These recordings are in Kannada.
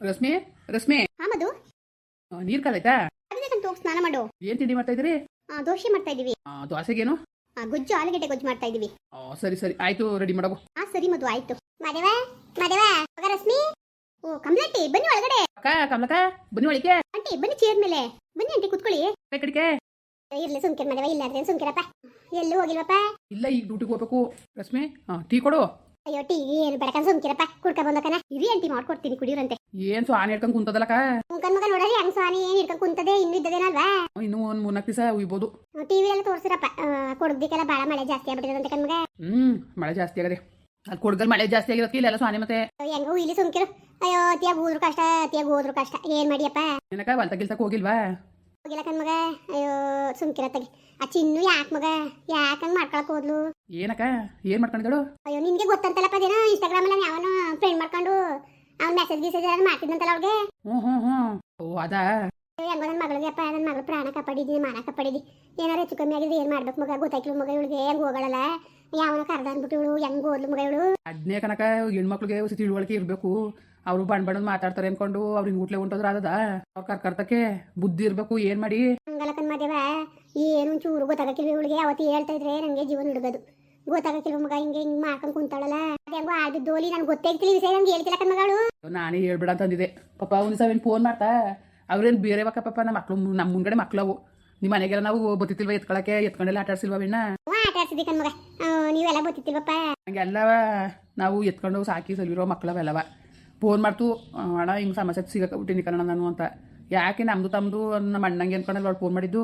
ರಶ್ಮಿ ರಶ್ಮಿ. ಹಾ ಮಧು. ಆ, ನೀರ್ ಕಾಲೈತಾ ಹೋಗಿ ಸ್ನಾನ ಮಾಡು. ಏನ್ ತಿಂಡಿ ಮಾಡ್ತಾ ಇದ್ರಿ ಆ, ದೋಸೆ ಮಾಡ್ತಾ ಇದೀವಿ ಆ, ದೋಸೆಗೇನು? ಆ, ಗೊಜ್ಜು ಆಲೂಗಡ್ಡೆ ಗೊಜ್ಜು ಮಾಡ್ತಾ ಇದೀವಿ ಆ, ಸರಿ ಸರಿ. ಆಯ್ತು ರೆಡಿ ಮಾಡಬು. ಹಾ ಸರಿ ಮಧು ಆಯ್ತು. ಮದವ ಮದವ ಮಗ ರಶ್ಮಿ. ಓ ಕಮಲಟ್ಟಿ ಬನ್ನಿ ಒಳಗಡೆ. ಅಕ್ಕ ಕಮಲಕ್ಕ ಬನ್ನಿ ಒಳಿಕೆ ಆಂಟಿ ಬನ್ನಿ ಚೇರ್ ಮೇಲೆ. ಬನ್ನಿ ಆಂಟಿ ಕುತ್ಕೊಳ್ಳಿ. ಕಡಿಕೆ. ಇರ್ಲಿ ಸುಮ್ಕಿರ್ ಮದವ ಇಲ್ಲ ಅದೇನು ಸುಮ್ಕಿರಪ್ಪ. ಎಲ್ಲೂ ಹೋಗಿಲ್ವಪ್ಪ? ಇಲ್ಲ ಈಗ ಡ್ಯೂಟಿಗೆ ಹೋಗ್ಬೇಕು. ರಶ್ಮಿ ಹಾ ಟೀ ಕೊಡು. ಅಯ್ಯೋ ಟಿವಿ ಏನು ಬೆಳಕನ್ ಸುಮ್ಕಿರಪ್ಪ ಕುಡ್ಕ ಬಂದಕನ ಇರಿ ಅಂಟಿ ಮಾಡ್ಕೊಡ್ತೀನಿ ಕುಡಿಯೋರಂತೆ. ಏನ್ ಸ್ವಾನಿ ಆನೆ ಕುಂತದಲ್ಲಕ ಮುಖನ್ ಮಗ ನೋಡ್ರಿ ಹಂಗ್ ಸ್ವಾನಿ ಏನ್ ಹಿಡ್ಕೊಂಡ್ ಕುಂತದೆ ಇನ್ನು ಇದ್ದದೇನಲ್ವಾ? ಇನ್ನು ಒಂದ್ ಮೂರ್ನಾಕ್ ದಿವಸ ಉಯ್ಬೋದು. ಟಿವಿ ಎಲ್ಲ ತೋರ್ಸಿರಪ್ಪ. ಕೊಡದಿಕ್ಕೆಲ್ಲ ಬಾಳ ಮಳೆ ಜಾಸ್ತಿ ಆಗ್ಬಿಟ್ಟಿದೆ ಕಣ್ಮಗ ಹ್ಮ್ ಮಳೆ ಜಾಸ್ತಿ ಆಗದೆ. ಅಲ್ಲಿ ಕೊಡ್ಗಲ್ ಮಳೆ ಜಾಸ್ತಿ ಆಗಿರೋದಕ್ಕೆ ಇಲ್ಲೆಲ್ಲ ಸ್ವಾನಿ ಮತ್ತೆ? ಹೆಂಗೋ ಇಲ್ಲಿ ಸುಮ್ಕಿರು. ಅಯ್ಯೋ ಅತಿಯಾಗ ಹೋದ್ರು ಕಷ್ಟ ಅತಿಯಾಗ ಹೋದ್ರು ಕಷ್ಟ. ಏನ್ ಮಾಡಿಯಪ್ಪ? ಏನಕ್ಕ ಹೊಲ್ತ ಗಿಲ್ತಕ್ ಹೋಗಿಲ್ವಾ? ಕಣ್ ಮಗ. ಅಯ್ಯೋ ಸುಮ್ಕಿರ ತಗಿ. ಆ ಚಿನ್ನು ಯಾಕೆ ಮಗ? ಯಾಕಂಗ್ ಮಾಡ್ಕೊಳಕ್ ಹೋದ್ಲು? ಏನಕ್ಕ? ಏನ್ ಮಾಡ್ಕೊಂಡಿದ್ದಳು ಅಯ್ಯೋ ನಿನ್ಗೆ ಗೊತ್ತಂತಲ್ಲಪ್ಪ ಅದೇನೋ ಇನ್ಸ್ಟಾಗ್ರಾಮ್ ಅಲ್ಲಿ ಯಾವನೋ ಫ್ರೆಂಡ್ ಮಾಡ್ಕೊಂಡು ಅವ್ನ ಮೆಸೇಜ್ ಗಿಸೇಜ್ ಏನಾದ್ರು ಮಾಡ್ತಿದ್ದಂತಲ್ಲ ಅವ್ರಿಗೆ ಹ್ಞೂ ಹ್ಞೂ ಹ್ಮ್. ಓ ಅದಾ? ಹೆಂಗೋ ನನ್ನ ಮಗಳಿಗೆ ಅಪ್ಪ ನನ್ನ ಮಗಳು ಪ್ರಾಣ ಕಾಪಾಡಿದ್ದೀನಿ ಮಾನ ಕಾಪಾಡಿದಿ ಏನಾರು ಹೆಚ್ಚು ಕಮ್ಮಿ ಆಗಿದ್ರೆ ಏನು ಮಾಡ್ಬೇಕು ಮಗ? ಗೊತ್ತಾಯ್ತು ಮಗ ಇವಳಿಗೆ. ಹೆಂಗ್ ಹೋಗಳಲ್ಲ? ಯಾವನೋ ಕರ್ದ ಅನ್ಬಿಟ್ಟು ಇವಳು ಹೆಂಗ್ ಹೋದ್ಲು ಮಗ ಇವಳು? ಅದ್ನೇ ಕನಕ ಹೆಣ್ಮಕ್ಳಿಗೆ ತಿಳುವಳಿಕೆ ಇರಬೇಕು. ಅವರು ಬಣ್ಣ ಬಣ್ಣದ್ ಮಾತಾಡ್ತಾರೆ ಅನ್ಕೊಂಡು ಅವ್ರಿಗೆ ಊಟ್ಲೆ ಹೊಂಟೋದ್ರ ಅದದ ಅವ್ರ ಕರ್ಕರ್ತಕ್ಕೆ ಬುದ್ಧಿ ಇರ್ಬೇಕು ಏನ್ ಮಾಡಿ? ಹಂಗಲ್ಲ ಮಾದೇವ ಏನು ಚೂರು ಗೊತ್ತಾಗಕ್ಕಿಲ್ವ ಇವಳಿಗೆ ಅವತ್ತು ಹೇಳ್ತಾ ಇದ್ರೆ ನಂಗೆ ಜೀವನ ಹಿಡ್ಗದು ಗೊತ್ತಾಗಕ್ಕಿಲ್ವ ಮಗ ಹಿಂಗೆ ಹಿಂಗ್ ಮಾಡ್ಕೊಂಡ್ ಕುಂತಾಳಲ್ಲ? ಹೆಂಗೋ ಆಡಿದ್ದು ದೋಲಿ ನನ್ಗೆ ಗೊತ್ತಾಗ್ತಿಲ್ಲ ವಿಷಯ ನಂಗೆ ಹೇಳ್ತಿಲ್ಲ ಕಣ್ ಮಗಳು. ನಾನೇ ಹೇಳ್ಬೇಡ ಅಂತಂದಿದೆ ಪಾಪ ಒಂದ್ ಸಾವಿರ ಏನು ಫೋನ್ ಮಾಡ್ತಾ ಅವ್ರೇನ್ ಬೇರೆ ಬಕ್ಕ ಪಪ್ಪ ನಮ್ಮ ಮಕ್ಳು ನಮ್ಮ ಮುಂದ್ಗಡೆ ಮಕ್ಳವು ನಿಮ್ಮ ಮನೆಗೆಲ್ಲ ನಾವು ಬತ್ತಿಲ್ವ ಎತ್ಕೊಳಕ್ಕೆ ಎತ್ಕೊಂಡೆಲ್ಲ ಆಟ ಆಡ್ಸಿಲ್ವ ಬೆಣ್ಣ ಹ್ಞೂ ಆಟ ಆಡ್ಸಿದ್ದಿ ಕಣ್ ಮಗ. ನೀವೆಲ್ಲ ಬತ್ತಿಲ್ವಪ್ಪ ಹಂಗೆಲ್ಲವ ನಾವು ಎತ್ಕೊಂಡು ಸಾಕಿ ಸಲಿರೋ ಮಕ್ಳವೆಲ್ಲವ ಫೋನ್ ಮಾಡ್ತು ಅಣ್ಣ ಹಿಂಗೆ ಸಮಸ್ಯೆ ಸಿಗಕ್ಕೆ ಕಣ ನಾನು ಅಂತ. ಯಾಕೆ ನಮ್ಮದು ತಮ್ಮದು ನಮ್ಮ ಅಣ್ಣಂಗೆ ಅನ್ಕೊಂಡಲ್ಲ ಅವ್ರು ಫೋನ್ ಮಾಡಿದ್ದು.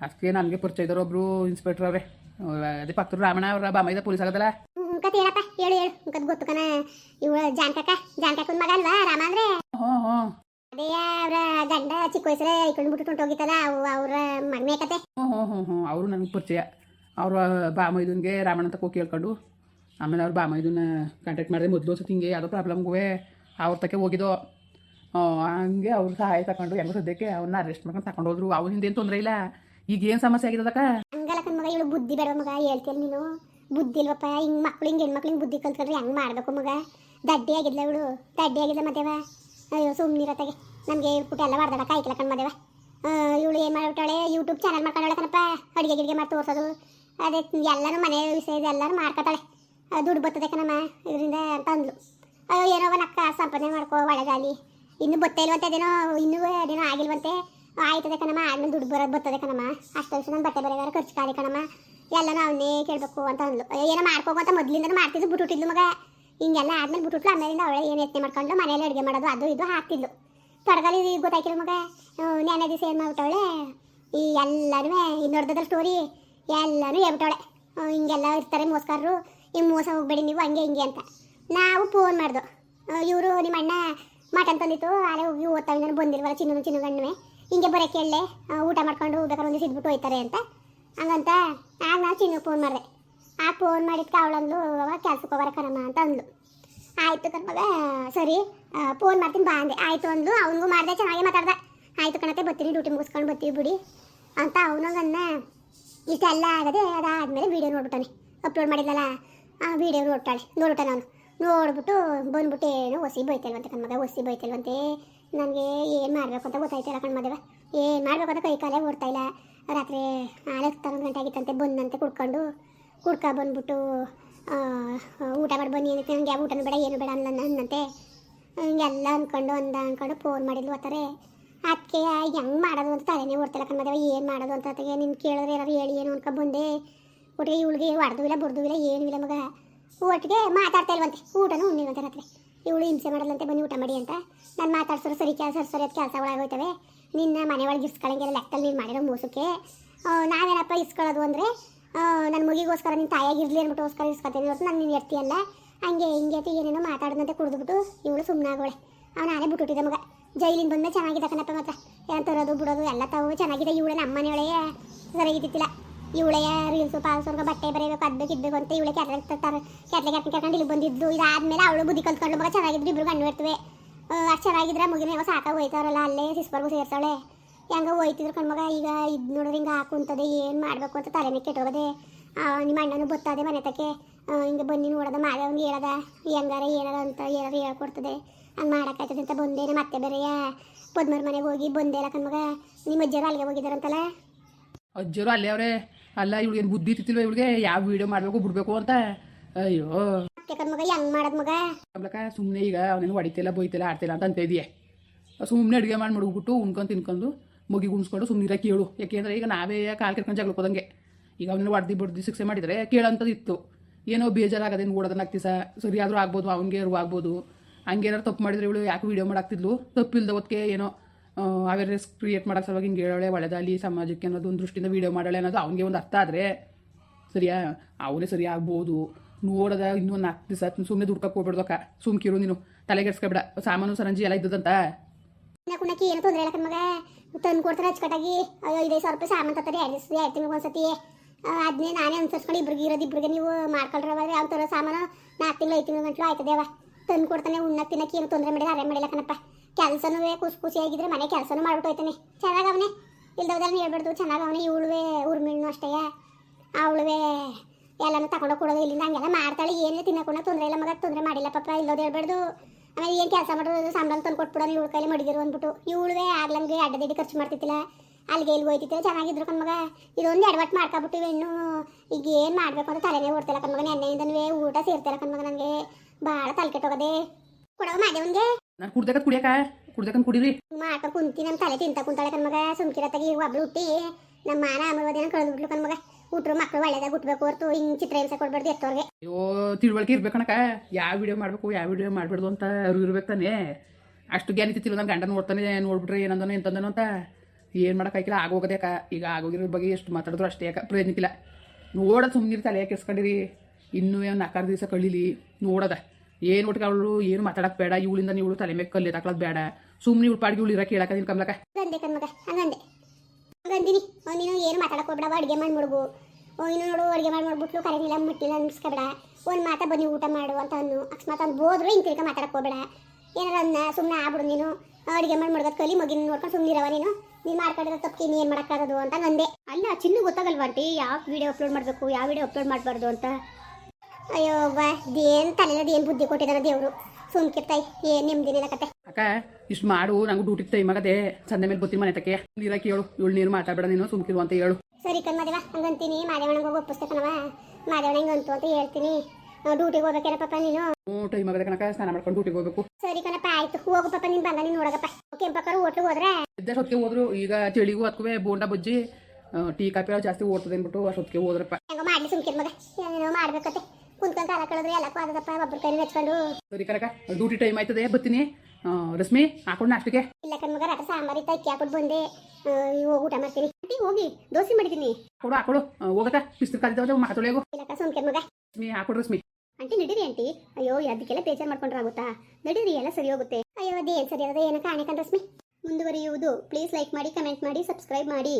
ಅದಕ್ಕೆ ನನಗೆ ಪರಿಚಯ ಇದ್ದಾರೆ ಒಬ್ಬರು ಇನ್ಸ್ಪೆಕ್ಟರ್ ಅವ್ರೆ. ಅದೇ ಪಕ್ಕದ ರಾಮಣ್ಣ ಅವ್ರ ಬಾಮೈದ ಪೊಲೀಸ್ ಆಗದಲ್ಲ. ಕತೆ ಹೇಳಪ್ಪ ಹೇಳು ಹೇಳು. ಮುಖದ್ ಗೊತ್ತು ಕಣ. ಇವಳು ಜಾನ್ಕಕ್ಕ ಜಾನ್ಕಕ್ಕನ ಮಗ ಅಲ್ವಾ ರಾಮ ಅಂದ್ರೆ? ಹ್ಞೂ ಹ್ಞೂ ಅದೇ ಅವರ ಗಂಡ ಚಿಕ್ಕ ವಯಸ್ಸಲ್ಲೇ ಇಟ್ಕೊಂಡು ಬಿಟ್ಟು ಹೊಂಟೋಗಿತ್ತಲ್ಲ ಅವು ಅವರ ಮಗನೇ ಕತೆ. ಹ್ಞೂ ಹ್ಞೂ ಹ್ಞೂ ಹ್ಞೂ ಅವರು ನನಗೆ ಪರಿಚಯ. ಅವ್ರ ಬಾಮೈದನ್ಗೆ ರಾಮಣ್ಣ ಅಂತ ಹೋಗಿ ಕೇಳ್ಕೊಂಡು ಆಮೇಲೆ ಅವ್ರ ಬಾಮೈದನ್ನ ಕಾಂಟ್ಯಾಕ್ಟ್ ಮಾಡಿದೆ ಮೊದಲು ಸತಿ ಹಿಂಗೆ ಯಾವುದೋ ಪ್ರಾಬ್ಲಮ್ಗೂ ಅವ್ರ ತಕ್ಕೆ ಹೋಗಿದ್ದೋ ಹಂಗೆ ಅವ್ರ ಸಹಾಯ ತಗೊಂಡು ಹೆಂಗ ಸದ್ಯಕ್ಕೆ ಅವ್ನ ಅರೆಸ್ಟ್ ಮಾಡ್ಕೊಂಡು ತಗೊಂಡು ಹೋದ್ರು. ಅವ್ನ ಹಿಂದೇನು ತೊಂದರೆ ಇಲ್ಲ. ಈಗ ಏನು ಸಮಸ್ಯೆ ಆಗಿರೋದಕ್ಕ ಹಂಗಲ್ಲ ಕಣ್ ಮಗ, ಇವಳು ಬುದ್ಧಿ ಬೇಡ ಮಗ? ಹೇಳ್ತಿಯಲ್ಲ ನೀನು. ಬುದ್ಧಿ ಇಲ್ವಪ್ಪ? ಹಿಂಗ್ ಮಕ್ಳು, ಹಿಂಗೆ ಹೆಣ್ಮಕ್ಳು ಹಿಂಗೆ ಬುದ್ಧಿ ಕಲ್ತ್ಕೊಂಡ್ರೆ ಹೆಂಗ್ ಮಾಡ್ಬೇಕು ಮಗ? ದಡ್ಡಿ ಆಗಿದ್ಲ ಇವಳು. ದಡ್ಡಿ ಆಗಿದ್ಲ ಮದೇವ ಅಯ್ಯೋ ಸುಮ್ಮನಿರತ್ತಾಗೆ ನಮಗೆ ಪುಟ ಎಲ್ಲ ಮಾಡ್ದಲ್ಲ ಕಾಯ್ಕಿಲ್ಲ ಕಣ್ ಮದೇವ ಇವಳು ಏನು ಮಾಡ್ಬಿಟ್ಟಾಳೆ ಯೂಟ್ಯೂಬ್ ಚಾನಲ್ ಮಾಡ್ಕೊಂಡಾಳೆ ಕಣಪ್ಪ. ಅಡುಗೆ ಗಿಡಿಗೆ ಮಾಡಿ ತೋರ್ಸೋದು. ಅದೇ ಎಲ್ಲರೂ ಮನೆ ವಿಷಯ ಎಲ್ಲರೂ ಮಾಡ್ಕೊತಾಳೆ. ದುಡ್ಡು ಬರ್ತದೆ ಕಣಮ್ಮ. ಇದರಿಂದ ಅಂತ ಅಂದ್ಲು ಅಯ್ಯೋ, ಏನೋ ಅಕ್ಕ ಸಂಪಾದನೆ ಮಾಡ್ಕೋ, ಒಳಗಾಲಿ. ಇನ್ನೂ ಬತ್ತ ಇಲ್ವಂತೆ ಅದೇನೋ, ಇನ್ನೂ ಅದೇನೋ ಆಗಿಲ್ವಂತೆ. ಆಯ್ತದೆ ಕಣಮ್ಮ, ಆದ್ಮೇಲೆ ದುಡ್ಡು ಬರೋದು ಬರ್ತದೆ ಕಣಮ್ಮ. ಅಷ್ಟು ವರ್ಷ ನಮ್ಮ ಬಟ್ಟೆ ಬರೋದಾರ ಖರ್ಚು ಕಾಲಿ ಕಣಮ್ಮ. ಎಲ್ಲನೂ ಅವನೇ ಕೇಳಬೇಕು ಅಂತ ಅಂದ್ಲು. ಏನೋ ಮಾಡ್ಕೋಬೋ ಅಂತ ಮೊದಲಿಂದನೂ ಮಾಡ್ತಿದ್ದು ಬಿಟ್ಬಿಟ್ಟಿದ್ಲು ಮಗ. ಹಿಂಗೆಲ್ಲ ಆದ್ಮೇಲೆ ಬಿಟ್ಬಿಟ್ಲು ಆಮೇಲಿಂದ ಅವಳೆ ಏನು ಯತ್ನೆ ಮಾಡ್ಕೊಂಡು ಮನೇಲಿ ಅಡುಗೆ ಮಾಡೋದು, ಅದು ಇದು ಹಾಕ್ತಿದ್ಲು. ತೊಡಗಲಿ ಗೊತ್ತಾಯ್ತಿಲ್ಲ ಮಗ. ನೆನೆ ದಿವಸ ಏನು ಮಾಡ್ಬಿಟ್ಟವಳೆ? ಈ ಎಲ್ಲನೂ ಇನ್ನೊಡ್ದದ್ರ ಸ್ಟೋರಿ ಎಲ್ಲನೂ ಹೇಳ್ಬಿಟ್ಟವಳೆ. ಹಿಂಗೆಲ್ಲ ಇರ್ತಾರೆ ಮೋಸ್ಕಾರರು. ಹಿಂಗೆ ಮೋಸ ಹೋಗ್ಬೇಡಿ ನೀವು, ಹಂಗೆ ಹಿಂಗೆ ಅಂತ. ನಾವು ಫೋನ್ ಮಾಡ್ದು. ಇವರು ನಿಮ್ಮ ಅಣ್ಣ ಮಟನ್ ತಂದಿತ್ತು ಆಲೆ ಹೋಗಿ ಓದ್ತಾವೆ ನಾನು ಬಂದಿಲ್ವಲ್ಲ ಚಿನ್ನ ಚಿನ್ನ ಗಣ್ಣುವೆ ಹಿಂಗೆ ಬರೋಕೆ ಕೇಳಲೆ ಊಟ ಮಾಡ್ಕೊಂಡು ಬೇಕಾದ್ರೆ ಒಂದು ಸಿದ್ಬಿಟ್ಟು ಹೋಯ್ತಾರೆ ಅಂತ. ಹಂಗಂತ ಆಗ ನಾನು ಚಿನ್ನ ಫೋನ್ ಮಾಡಿದೆ. ಆ ಫೋನ್ ಮಾಡಿದ್ಕೆ ಅವಳಂದು ಕೆಲ್ಸಕ್ಕೆ ಹೋಗಾರ ಕಣಮ್ಮ ಅಂತ ಅಂದ್ಲು. ಆಯ್ತು ಕರ್ಮಗ ಸರಿ ಫೋನ್ ಮಾಡ್ತೀನಿ ಬಾ ಅಂದೆ. ಆಯ್ತು ಅಂದ್ಲು, ಅವನಿಗೂ ಮಾಡಿದೆ, ಚೆನ್ನಾಗಿ ಮಾತಾಡ್ದೆ. ಆಯ್ತು ಕಣತೆ, ಬರ್ತೀನಿ ಡ್ಯೂಟಿ ಮುಗಿಸ್ಕೊಂಡು ಬರ್ತೀವಿ ಬಿಡಿ ಅಂತ ಅವನು ನನ್ನ ಇಷ್ಟೆಲ್ಲ ಆಗದೆ ಅದಾದ್ಮೇಲೆ ವೀಡಿಯೋ ನೋಡ್ಬಿಟ್ಟಾನೆ. ಅಪ್ಲೋಡ್ ಮಾಡಿದ್ನಲ್ಲ, ಆ ವೀಡಿಯೋ ನೋಡ್ತಾಳೆ, ನೋಡ್ಬಿಟ್ಟಾನೆ ಅವನು. ನೋಡ್ಬಿಟ್ಟು ಬಂದ್ಬಿಟ್ಟು ಏನು ಹೊಸಿ ಬೈತಲ್ವಂತೆ ಕಣ್ಮಗ ಹೊಸಿ ಬೈತಲ್ವಂತೆ ನನಗೆ ಏನು ಮಾಡಬೇಕು ಅಂತ ಗೊತ್ತಾಯ್ತಿಲ್ಲ ಕಣ್ಮದವ ಏನು ಮಾಡಬೇಕು ಅಂತ ಕೈ ಕಾಲೇ ಇಲ್ಲ. ರಾತ್ರಿ ಹತ್ತೊಂದು ಗಂಟೆ ಆಗಿತ್ತಂತೆ, ಬಂದಂತೆ ಕುಡ್ಕೊಂಡು, ಕುಡ್ಕ ಬಂದ್ಬಿಟ್ಟು ಊಟ ಮಾಡಿ ಬನ್ನಿ ಅಂತ ನನಗೆ ಯಾವ ಊಟನೂ ಬೇಡ, ಏನು ಬೇಡ ಅಲ್ಲ ಅನ್ನಂತೆ ಹಿಂಗೆಲ್ಲ ಅಂದ್ಕೊಂಡು ಅಂದ ಅಂದ್ಕೊಂಡು ಫೋನ್ ಮಾಡಿದ್ಲು ಅತ್ತಾರೆ. ಅದಕ್ಕೆ ಹೆಂಗೆ ಮಾಡೋದು ಅಂತ ತಲೆನೇ ಓಡ್ತಿಲ್ಲ ಕಣ್ಮದವ ಏನು ಮಾಡೋದು ಅಂತ ಅತ್ತಿಗೆ ನಿನ್ನ ಕೇಳಿದ್ರೆ ಏನಾರು ಹೇಳಿ ಏನು ಅನ್ಕೊಂಡು ಬಂದೆ. ಒಟ್ಟಿಗೆ ಇವಳಿಗೆ ಹೊಡೆದು ಇಲ್ಲ, ಬಡ್ದು ಇಲ್ಲ, ಏನೂ ಇಲ್ಲ ಮಗ. ಒಟ್ಟಿಗೆ ಮಾತಾಡ್ತಾ ಇಲ್ವಂತೆ. ಊಟನೂ ಉಣ್ಣಿಲ್ವಂತೆ ರಾತ್ರಿ. ಇವಳು ಹಿಂಸೆ ಮಾಡಲ್ಲಂತೆ, ಬನ್ನಿ ಊಟ ಮಾಡಿ ಅಂತ. ನಾನು ಮಾತಾಡ್ಸೋರು ಸರಿ ಕೆಲಸ, ಸರಿ ಅದು ಕೆಲಸ ಒಳಗೋಯ್ತವೆ ನಿನ್ನ ಮನೆ ಒಳಗೆ ಇಸ್ಕೊಳ್ಳಂಗೆಲ್ಲ ಲೆಕ್ಕದಲ್ಲಿ ನೀನು ಮಾಡಿರೋ ಮೋಸಕ್ಕೆ. ನಾವೇನಪ್ಪ ಇಸ್ಕೊಳ್ಳೋದು ಅಂದರೆ ನನ್ನ ಮುಗಿಗೋಸ್ಕರ ನಿನ್ನ ತಾಯಾಗಿರಲಿ ಅಂದ್ಬಿಟ್ಟುಗೋಸ್ಕರ ಇಸ್ಕೊತೀನಿ ಇವತ್ತು ನಾನು ನೀನು ಎತ್ತಿಯಲ್ಲ ಹಂಗೆ, ಹಿಂಗೆ ಅಂತ ಏನೇನೋ ಮಾತಾಡೋದಂತೆ ಕುಡಿದ್ಬಿಟ್ಟು ಇವಳು ಸುಮ್ಮನಾಗೋಳೆ ಅವ್ನು ನಾನೇ ಬಿಟ್ಬಿಟ್ಟಿದ್ದೆ ಮಗ. ಜೈಲಿಂದ ಬಂದ ಚೆನ್ನಾಗಿದೆ ಕಣಪ್ಪ ಮಾತ್ರ. ಏನು ತರೋದು ಬಿಡೋದು, ಎಲ್ಲ ತಾವು ಚೆನ್ನಾಗಿದೆ ಇವಳೆ ನಮ್ಮ ಮನೆಯೊಳಗೆ ಸರಿಯಾಗಿದ್ದಿಲ್ಲ ಇವಳೆಯ ರೀಲ್ಸು ಪಾಲ್ಸೋರ್ಗ ಬಟ್ಟೆ ಬರೀಬೇಕು ಅದ್ ಬೇಕು ಇದ್ಬೇಕು ಅಂತ ಇವಳೆ ಕೆಟ್ಟ ತರ್ತಾರೆ. ಕ್ಯಾಟ್ಲೆ ಕೆಟ್ಟ ಕರ್ಕೊಂಡು ಇಲ್ಲಿ ಬಂದಿದ್ದು. ಇದಾದ್ಮೇಲೆ ಅವಳು ಬುದ್ಧಿ ಕಲ್ತ್ಕೊಂಡು ಮಗ ಚೆನ್ನಾಗಿದ್ರು, ಇಬ್ರು ಗಂಡು ಇರ್ತವೆ ಅಷ್ಟು ಚೆನ್ನಾಗಿದ್ರೆ ಮುಗಿನ ಸಾಕಾಗ ಹೋಯ್ತಾರಲ್ಲ ಅಲ್ಲೇ ಸಿಸ್ಬರ್ಗು ಸೇರ್ತಾಳೆ ಹೆಂಗ ಹೋಯ್ತಿದ್ರು ಕಣ್ಮಗ ಈಗ ಇದು ನೋಡಿದ್ರೆ ಹಿಂಗೆ ಹಾಕುಂತದೆ, ಏನು ಮಾಡಬೇಕು ಅಂತ ತಲೆನೇ ಕೆಟ್ಟೋಗದೆ ನಿಮ್ಮ ಅಣ್ಣನೂ ಬರ್ತದೆ ಮನೆ ತಕ್ಕೆ. ಹಿಂಗೆ ಬನ್ನಿ ನೋಡೋದ ಮಾಡ ಅವ್ನಿಗೆ ಹೇಳದ ಹೆಂಗಾರ ಏನಾರ ಅಂತ ಏನಾರ ಹೇಳ್ಕೊಡ್ತದೆ. ಹಂಗೆ ಮಾಡೋಕ್ಕಾಯ್ತದೆ ಅಂತ ಬಂದೇನೆ ಮತ್ತೆ ಬೇರೆಯ? ಪದ್ಮರ ಮನೆಗೆ ಹೋಗಿ ಬಂದೆ ಇಲ್ಲ ಕಣ್ಮಗ ನಿಮ್ಮ ಅಜ್ಜರು ಅಲ್ಲಿಗೆ ಹೋಗಿದ್ದಾರಂತಲ್ಲ? ಅಜ್ಜರು ಅಲ್ಲೇ ಅವರೇ. ಅಲ್ಲ ಇವಳಿಗೇನು ಬುದ್ಧಿ ಇರ್ತಿಲ್ವ ಇವಳಿಗೆ? ಯಾವ ವಿಡಿಯೋ ಮಾಡಬೇಕು ಬಿಡ್ಬೇಕು ಅಂತ. ಅಯ್ಯೋ. ಕಮ್ಲಕ್ಕ ಸುಮ್ಮನೆ ಈಗ ಅವನೇನು ಹೊಡಿತಿಲ್ಲ ಬೈತಿಲ್ಲ ಆಡ್ತಿಲ್ಲ ಅಂತ ಅಂತ ಇದೆಯೇ ಸುಮ್ಮನೆ ಅಡುಗೆ ಮಾಡಿ ಮಡಗ್ಬಿಟ್ಟು ಉಣ್ಕೊಂಡು ತಿನ್ಕೊಂಡು ಮುಗಿ ಗುಣಿಸ್ಕೊಂಡು ಸುಮ್ಮನೆ ಕೇಳು. ಯಾಕೆಂದ್ರೆ ಈಗ ನಾವೇ ಕಾಲ್ ಕೆರ್ಕೊಂಡು ಜಗಳ ಹೋದಂಗೆ. ಈಗ ಅವನೇನು ಒಡ್ದು ಬಡ್ದು ಶಿಕ್ಷೆ ಮಾಡಿದರೆ ಕೇಳೋಂಥದ್ದು ಇತ್ತು ಏನೋ ಬೇಜಾರಾಗದೆ ನೋಡೋದನ್ನ ಆಗ್ತಿಸ ಸರಿಯಾದರೂ ಆಗ್ಬೋದು ಅವನಿಗೆ ಆಗ್ಬೋದು ಹಂಗೇನಾರು ತಪ್ಪು ಮಾಡಿದರೆ ಇವಳು ಯಾಕೆ ವೀಡಿಯೋ ಮಾಡಾಕ್ತಿದ್ಲು? ತಪ್ಪಿಲ್ದ ಹೊತ್ತಿಗೆ ಏನೋ ಅವೇರ್ನೆಸ್ ಕ್ರಿಯೇಟ್ ಮಾಡೋ ಸಲುವಾಗಿ ಹಿಂಗೆ ಹೇಳೋಳೆ ಒಳ್ಳೆದಾಗಲಿ ಸಮಾಜಕ್ಕೆ ಅನ್ನೋದು ಒಂದು ದೃಷ್ಟಿಯಿಂದ ವೀಡಿಯೋ ಮಾಡೋಳೆ ಅನ್ನೋದು ಅವನಿಗೆ ಒಂದು ಅರ್ಥ ಆದರೆ ಸರಿಯಾ? ಅವನೇ ಸರಿ ಆಗ್ಬೋದು. ನೋಡದ ಇನ್ನೊಂದು ನಾಲ್ಕು ದಿವಸ ಸುಮ್ಮನೆ ದುಡ್ಕಕ್ಕೆ ಹೋಗ್ಬಿಡ್ದಕ್ಕ ಸುಮ್ಕಿರು ನೀನು. ತಲೆಗೆಡ್ಸ್ಕೊಬೇಡ. ಸಾಮಾನು ಸರಂಜಿ ಎಲ್ಲ ಇದ್ದದಂತ. ಕುಣಕ್ಕೆ ಏನು ತೊಂದರೆ ಇಲ್ಲ ಕಣ್ಮಗ ತಂದು ಕೊಡ್ತಾರೆ ಅಚ್ಚುಕಟ್ಟಾಗಿ. ಐದೈದು ಸಾವಿರ ರೂಪಾಯಿ ಸಾಮಾನು ತರ್ತಾರೆ. ಎರಡು ದಿವಸ, ಎರಡು ತಿಂಗಳಿಗೆ ಒಂದ್ಸತಿ. ಅದನ್ನೇ ನಾನೇ ಅನ್ಸರ್ಸ್ಕೊಂಡು ಇಬ್ರಿಗೆ ಇರೋದು ಇಬ್ರಿಗೆ ನೀವು ಮಾಡ್ಕೊಳ್ರವ ಯಾವ ತರೋ ಸಾಮಾನು ನಾಲ್ಕು ತಿಂಗಳು, ಐದು ತಿಂಗಳು ಗಂಟಲು ಆಯ್ತದೇವ ತಂದು ಕೊಡ್ತಾನೆ ಉಣ್ಣಕ್ಕೆ ತಿನ್ನಕ್ಕೆ ಏನು ತೊಂದರೆ ಮಾಡಿದ ಅರೆ ಮಾಡಿಲ್ಲ ಕಣಪ್ಪ. ಕೆಲಸನೂ ಖುಷಿ ಖುಷಿಯಾಗಿದ್ರೆ ಮನೆ ಕೆಲಸನೂ ಮಾಡ್ಬಿಟ್ಟೋಯ್ತಾನೆ. ಚೆನ್ನಾಗಿ ಅವನೇ. ಇಲ್ದವ್ದಲ್ಲ ಹೇಳ್ಬಿಡ್ದು, ಚೆನ್ನಾಗಿ ಅವನೇ. ಇವಳುವೆ ಉರ್ಮಿಣ್ಣು ಅಷ್ಟೇ. ಅವಳುವೆ ಎಲ್ಲನೂ ತಗೊಂಡೋಗಿ ಕೊಡೋದು ಇಲ್ಲಿಂದ ಹಂಗೆಲ್ಲ ಮಾಡ್ತಾಳೆ. ಏನೇ ತಿನ್ನಕೊಂಡ ತೊಂದರೆ ಇಲ್ಲ ಮಗ, ತೊಂದರೆ ಮಾಡಿಲ್ಲ ಪಾಪ. ಇಲ್ಲೋದು ಹೇಳ್ಬಾರ್ದು ಆಮೇಲೆ ಏನು ಕೆಲಸ ಮಾಡೋದು ಸಂಬಳ ತಂದು ಕೊಟ್ಬಿಡೋನು ಇವಳು ಕೈಲಿ ಮಡಿದಿರು ಅಂದ್ಬಿಟ್ಟು. ಇವಳುವೆ ಆಗ್ಲಂಗೆ ಅಡ್ಡದಿಡ್ಡಿ ಖರ್ಚು ಮಾಡ್ತಿತ್ತಿಲ್ಲ. ಅಲ್ಲಿಗೆ ಇಲ್ಲಿ ಹೋಯ್ತಿತ್ತು ಚೆನ್ನಾಗಿದ್ರು ಕಣ್ಮಗ ಇದೊಂದು ಎಡವಟ್ಟು ಮಾಡ್ಕೊಬಿಟ್ಟು ಇನ್ನು ಈಗ ಏನು ಮಾಡಬೇಕು ಅಂತ ತಲೆನೇ ಓಡ್ತಿಲ್ಲ ಕಣ್ಮಗ ನೆನ್ನೆಯಿಂದನೂ ಊಟ ಸೇರ್ತಿಲ್ಲ ಕಣ್ಮಗ ನನಗೆ. ಭಾಳ ತಲೆ ಕೆಟ್ಟೋಗದೆ ಮಾಡಿ ಅವನ್ಗೆ. ನಾನು ಕುಡ್ದಕ್ಕ ಕುಡಿಯಕ ಕುಡ್ದಕ್ಕ ಕುಡಿರಿ. ಮಾಡ್ಕೊಂಡು ಕುಂತಿ ನಮ್ಮ ತಲೆ ತಿಂತ ಕುಂತಾಳೆ ಕಣ್ಮಗ ಈಗ ಒಬ್ಳು ಹುಟ್ಟಿ. ನಮ್ಮ ಮಾನ ಅಮರವಾದಿನ ಕಳೆದು ಬಿಟ್ಲು ಕಣ್ಮಗ ಹುಟ್ರು ಮಕ್ಕಳು ಒಳ್ಳೇದಾಗ ಹುಟ್ಟಬೇಕು ಹೊರತು ಹಿಂಗೆ ಚಿತ್ರ ಹಿಂಸೆ ಕೊಡ್ಬಾರ್ದು ಎತ್ತೋರ್ಗೆ. ಅಯ್ಯೋ ತಿಳುವಳಿಕೆ ಇರ್ಬೇಕಣಕ ಯಾವ ವಿಡಿಯೋ ಮಾಡಬೇಕು ಯಾವ ವಿಡಿಯೋ ಮಾಡಬಾರ್ದು ಅಂತ ಅರಿವು ಇರ್ಬೇಕು ತಾನೇ. ಅಷ್ಟು ಜ್ಞಾನ ಇತ್ತಿಲ್ಲ ನನ್ನ ಗಂಡ ನೋಡ್ತಾನೆ ನೋಡ್ಬಿಟ್ರೆ ಏನಂದನೋ ಎಂತಂದನೋ ಅಂತ. ಏನು ಮಾಡೋಕ್ಕಾಗಿಲ್ಲ ಆಗೋಗದ್ಯಾಕ ಈಗ ಆಗೋಗಿರೋ ಬಗ್ಗೆ ಎಷ್ಟು ಮಾತಾಡಿದ್ರು ಅಷ್ಟೇ ಯಾಕೆ ಪ್ರಯೋಜನಕ್ಕಿಲ್ಲ. ನೋಡೋದು ಸುಮ್ಮನೆ ತಲೆ ಕೆಸ್ಕೊಂಡಿರಿ ಇನ್ನೂ ಏನು ನಾಲ್ಕಾರು ದಿವಸ ಕಳೀಲಿ ನೋಡೋದ. ಏನು ಒಟ್ಟಿಗೆ ಅವಳು ಏನು ಮಾತಾಡಕ್ ಬೇಡ ಇವಳಿಂದ ನೀವು ತಲೆ ಮೇಲೆ ಕಲ್ಲಿ ತಗೊಳ್ಳೋದು ಬೇಡ. ಸುಮ್ಮನೆ ಇವಳು ಪಾಡಿಗೆ ಇವಳು ಇರಕ್ಕೆ ಹೇಳಕ ನಿನ್ ಕಮಲಕ ಗಂದೆ ಕಣ್ಮಗ ಹಂಗಂದೆ. ಹಂಗಂದಿನಿ ಅವ್ನು ನೀನು ಏನು ಮಾತಾಡಕ್ ಹೋಗ್ಬೇಡ ಅಡುಗೆ ಮಾಡಿ ಮುಡುಗು. ಇನ್ನು ನೋಡು ಅಡುಗೆ ಮಾಡಿ ಮಾಡ್ಬಿಟ್ಲು ಕರೆಗಿಲ್ಲ ಮುಟ್ಟಿಲ್ಲ ಅನ್ಸ್ಕೊಬೇಡ ಒಂದು ಮಾತಾ ಬನ್ನಿ ಊಟ ಮಾಡು ಅಂತ ಅನ್ನು ಅಕಸ್ಮಾತ್ ಅಂದ್ ಹೋದ್ರು ಹಿಂಗೆ ತಿರ್ಗ ಮಾತಾಡಕ್ ಹೋಗ್ಬೇಡ. ಏನಾರ ಅನ್ನ ಸುಮ್ಮನೆ ಆಗ್ಬಿಡು ನೀನು. ಅಡುಗೆ ಮಾಡಿ ಮುಡ್ಗದ್ ಕಲಿ ಮಗಿನ ನೋಡ್ಕೊಂಡು ಸುಮ್ಮನೆ ಇರವ ನೀನು. ನೀನು ಮಾಡ್ಕೊಂಡಿರೋ ತಪ್ಪು ನೀನು ಏನು ಮಾಡೋಕ್ಕಾಗೋದು ಅಂತ ನಂದೆ ಅಲ್ಲ ಚಿನ್ನು ಗೊತ್ತಾಗಲ್ವಾ ಆಂಟಿ? ಯಾವ ವಿಡಿಯೋ ಅಪ್ಲೋಡ್ ಮಾಡಬೇಕು ಯಾವ ವಿಡಿಯೋ ಅಪ್ಲೋಡ್ ಮಾಡಬಾರ್ದು ಅಂತ. ಅಯ್ಯೋ ಬಾ ಏನು ತಲೆನದು ಏನು ಬುದ್ಧಿ ಕೊಟ್ಟಿದಾರ ದೇವ್ರು? ಸುಮ್ಕಿರ್ತಾಯಿ ಏನು ನೆಮ್ಮದಿನಿಲ್ಲ ಕತೆ. ಅಕ್ಕ ಇಷ್ಟು ಮಾಡು ನಂಗೆ ಡ್ಯೂಟಿ ಟೈಮ್ ಆಗದೆ ಸಂದೆ ಮೇಲೆ ಬುತ್ತಿ ಮನೆ ತಕ್ಕೆ. ಕೇಳು ಹೇಳು ಇವಳು ನೀರು ಮಾತಾಡಬೇಡ ನೀನು ಸುಮ್ಕಿರು ಅಂತ ಹೇಳು. ಸರಿ ಕಣ್ ಮಾದೇವ ಹಂಗಂತೀನಿ. ಮಾದೇವಣ್ಣಗೆ ಹೋಗಿ ಒಪ್ಪಿಸ್ತೇಕನವ ಮಾದೇವಣ್ಣ ಹಿಂಗಂತು ಅಂತ ಹೇಳ್ತೀನಿ. ಡ್ಯೂಟಿಗೆ ಹೋಗ್ಬೇಕೇನ ಪಾಪ ನೀನು. ಹ್ಞೂ ಟೈಮ್ ಆಗದೆ ಕಣಕ ಸ್ನಾನ ಮಾಡ್ಕೊಂಡು ಡ್ಯೂಟಿಗೆ ಹೋಗ್ಬೇಕು. ಸರಿ ಕಣಪ್ಪ ಆಯ್ತು. ಹೋಗು ಪಾಪ ನಿನ್ ಬಂದ ನೀನು ನೋಡಗಪ್ಪ. ಕೆಂಪಕ್ಕರು ಹೋಟ್ಲಿಗೆ ಹೋದ್ರೆ? ಇದ್ದಷ್ಟು ಹೊತ್ತಿಗೆ ಹೋದ್ರು ಈಗ ಚಳಿಗೂ ಹತ್ಕುವೆ ಬೋಂಡ ಬಜ್ಜಿ ಟೀ ಕಾಫಿ ಜಾಸ್ತಿ ಓಡ್ತದೆ ಅಂದ್ಬಿಟ್ಟು ಅಷ್ಟೊತ್ತಿಗೆ ಹೋದ್ರಪ್ಪ. ಹೆಂಗೋ ಮಾಡ್ಲಿ ಸುಮ್ಕಿರ್ ಮಗ. ಏನೇನೋ ಮಾಡ್ಬೇಕತ್ತೆ. ಕುಂತ್ಕೊಂಡು ಕಾಲ ಕಳೆದ್ರೆ ಎಲ್ಲಕ್ಕೂ ಆಗದಪ್ಪ ಒಬ್ಬರ ಕೈ ನೆಚ್ಕೊಂಡು. ಸರಿ ಕನಕ ಡ್ಯೂಟಿ ಟೈಮ್ ಆಯ್ತದೆ ಬರ್ತೀನಿ. ರಶ್ಮಿ ಹಾಕೊಂಡು ನಾಷ್ಟಕ್ಕೆ. ಇಲ್ಲ ಕಣ್ಮಗ ರಾತ್ರಿ ಸಾಂಬಾರು ಇತ್ತು ಅಕ್ಕಿ ಹಾಕ್ಬಿಟ್ಟು ಬಂದೆ. ಹೋಗಿ ಊಟ ಮಾಡ್ತೀನಿ. ಆಂಟಿ ಹೋಗಿ ದೋಸೆ ಮಾಡಿದ್ದೀನಿ ಹಾಕೊಡು ಹಾಕೊಡು. ಹೋಗಕ್ಕ ಬಿಸಿಲು ಕಾಲಿದ್ದಾವೆ ಮಾತಾಡೋಗು ಇಲ್ಲಕ್ಕ ಸುಮ್ಕೆ ಮಗ. ರಶ್ಮಿ ಹಾಕೊಡು ರಶ್ಮಿ. ಆಂಟಿ ನಡೀರಿ ಆಂಟಿ. ಅಯ್ಯೋ ಅದಕ್ಕೆಲ್ಲ ಬೇಜಾರು ಮಾಡ್ಕೊಂಡ್ರೆ ಆಗುತ್ತಾ? ನಡೀರಿ ಎಲ್ಲ ಸರಿ ಹೋಗುತ್ತೆ. ಅಯ್ಯೋ ಅದೇನು ಸರಿ ಅದೇ ಏನೋ ಕಾಣೆ ಕಣ್ ರಶ್ಮಿ. ಮುಂದುವರಿಯುವುದು. ಪ್ಲೀಸ್ ಲೈಕ್ ಮಾಡಿ ಕಮೆಂಟ್ ಮಾಡಿ ಸಬ್ಸ್ಕ್ರೈಬ್ ಮಾಡಿ.